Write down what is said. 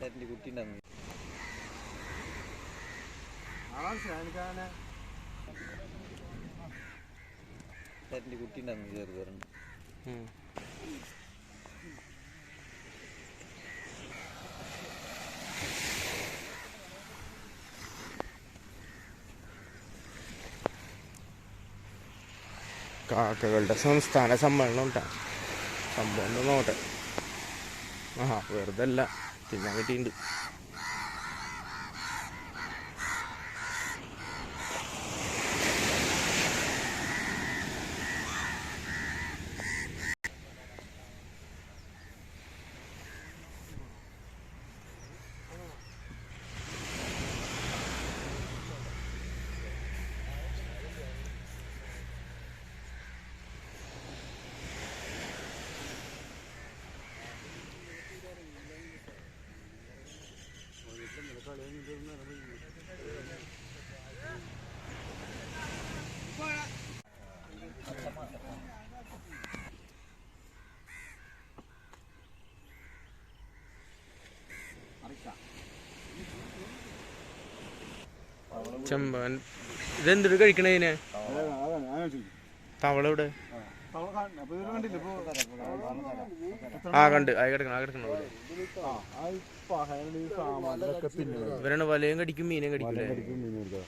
ചേട്ടന്റെ കുട്ടി ഉണ്ടായിരുന്നു ചേട്ടന്റെ കുട്ടി ഉണ്ടായിരുന്നു ചെറുതാറുണ്ട് കാക്കകളുടെ സംസ്ഥാന സമ്മേളനം ഉണ്ടാ. സംഭവം നോട്ടെ? ആ വെറുതെ അല്ല തിന്നാൻ കിട്ടിയിട്ടുണ്ട് ചെമ്പൻ. ഇതെന്തൊരു കഴിക്കണതിനെ തവള ഇവിടെ. ആ കണ്ട്. ആ കിടക്കണം ആ കിടക്കണം. ഇവരാണ് വലയും കടിക്കും മീനും കടിക്കൂലേ ഇവിടെ